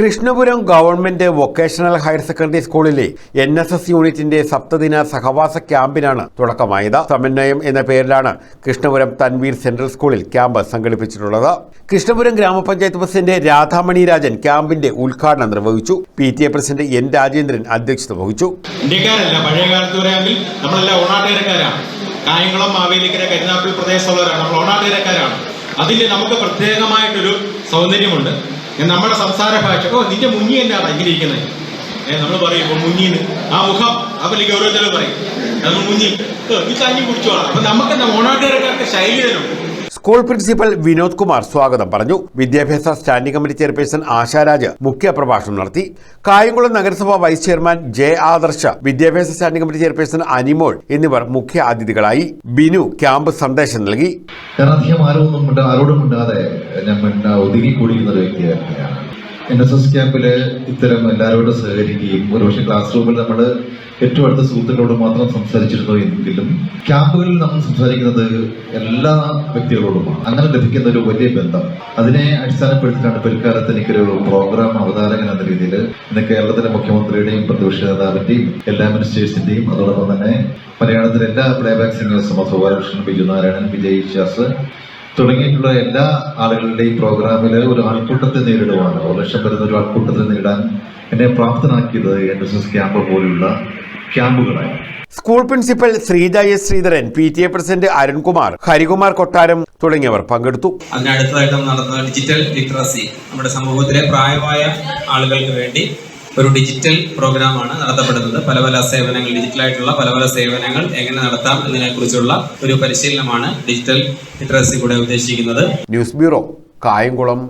Krishnapuram government vocational higher secondary സ്കൂളിലെ N S S യൂണിറ്റിന്റെ സപ്തദിന സഹവാസ ക്യാമ്പിനാണ് തുടക്കമായത്. സമന്വയം എന്ന പേരിലാണ് കൃഷ്ണപുരം തൻവീർ സെൻട്രൽ സ്കൂളിൽ ക്യാമ്പ് സംഘടിപ്പിച്ചിട്ടുള്ളത്. കൃഷ്ണപുരം ഗ്രാമപഞ്ചായത്ത് പ്രസിഡന്റ് രാധാമണി രാജൻ ക്യാമ്പിന്റെ ഉദ്ഘാടനം നിർവഹിച്ചു. P T A president N Rajendran അധ്യക്ഷത വഹിച്ചു. ഇന്ത്യക്കാരല്ല പഴയ മാവേലിക്കര അതിൽ നമുക്ക് പ്രത്യേകമായിട്ടൊരു സൗന്ദര്യമുണ്ട്. നമ്മുടെ സംസാര ഭാഷ. ഓ നിന്റെ മുങ്ങി എന്നാണ് ഇങ്ങനെ ഇരിക്കുന്നത് ഏ നമ്മൾ പറയും ഇപ്പൊ മുങ്ങിന്ന് ആ മുഖം അവലേക്ക് ഓരോരുത്തരും പറയും മുങ്ങി നീ കഞ്ഞി കുടിച്ചോളാം. അപ്പൊ നമുക്ക് എന്താ ഓണാട്ടുകരക്കാർക്ക് ശൈലി തരുന്നുണ്ട് സ്കൂൾ പ്രിൻസിപ്പൽ വിനോദ് കുമാർ സ്വാഗതം പറഞ്ഞു. വിദ്യാഭ്യാസ സ്റ്റാൻഡിംഗ് കമ്മിറ്റി ചെയർപേഴ്സൺ ആശാരാജ് മുഖ്യപ്രഭാഷണം നടത്തി. കായംകുളം നഗരസഭ വൈസ് ചെയർമാൻ ജെ ആദർശ വിദ്യാഭ്യാസ സ്റ്റാൻഡിംഗ് കമ്മിറ്റി ചെയർപേഴ്സൺ അനിമോൾ എന്നിവർ മുഖ്യ അതിഥികളായി ബിനു ക്യാമ്പ് സന്ദേശം നൽകി. മിണ്ട ആരോടും വ്യക്തിയായിരുന്നു എൻ എസ് എസ് ക്യാമ്പിൽ ഇത്തരം എല്ലാവരോടും സഹകരിക്കുകയും ഒരുപക്ഷെ ക്ലാസ് റൂമിൽ നമ്മൾ ഏറ്റവും അടുത്ത സുഹൃത്തുക്കളോട് മാത്രം സംസാരിച്ചിരുന്നു എങ്കിലും ക്യാമ്പുകളിൽ നമ്മൾ സംസാരിക്കുന്നത് എല്ലാ വ്യക്തികളോടുമാണ്. അങ്ങനെ ലഭിക്കുന്ന ഒരു വലിയ ബന്ധം. അതിനെ അടിസ്ഥാനപ്പെടുത്തിയിട്ടാണ് പിൽക്കാലത്ത് എനിക്കൊരു പ്രോഗ്രാം അവതാരകൻ എന്ന രീതിയിൽ ഇന്ന് കേരളത്തിലെ മുഖ്യമന്ത്രിയുടെയും പ്രതിപക്ഷ നേതാവിന്റെയും എല്ലാ മിനിസ്റ്റേഴ്സിന്റെയും അതോടൊപ്പം തന്നെ മലയാളത്തിലെ എല്ലാ പ്ലേബാക്ക് സിംഗേഴ്സും ഗോപാലകൃഷ്ണൻ ബിജു നാരായണൻ വിജയ് വിശ്വാസ് തുടങ്ങിയിട്ടുള്ള എല്ലാ ആളുകളുടെയും പ്രോഗ്രാമിൽ ഒരു ആൾക്കൂട്ടത്തെ നേരിടുവാണ്. ഒരു ലക്ഷം വരുന്ന ഒരു ആൾക്കൂട്ടത്തെ നേടാൻ എന്നെ പ്രാപ്തനാക്കിയത് എൻ എസ് എസ് ക്യാമ്പ് പോലെയുള്ള ക്യാമ്പുകളായി school principal Sreeja S Sreedharan P T A president Arunkumar Harikumar Kottaram തുടങ്ങിയവർ പങ്കെടുത്തു. അതിനടുത്തതായിട്ട് നടന്ന ഡിജിറ്റൽ ലിറ്ററസി നമ്മുടെ സമൂഹത്തിലെ പ്രായമായ ആളുകൾക്ക് വേണ്ടി ഒരു ഡിജിറ്റൽ പ്രോഗ്രാമാണ് നടത്തപ്പെടുന്നത്. പല പല സേവനങ്ങൾ ഡിജിറ്റലായിട്ടുള്ള പല പല സേവനങ്ങൾ എങ്ങനെ നടത്താം എന്നതിനെ കുറിച്ചുള്ള ഒരു പരിശീലനമാണ് ഡിജിറ്റൽ ലിറ്ററസി കൂടെ ഉദ്ദേശിക്കുന്നത്. News bureau Kayamkulam.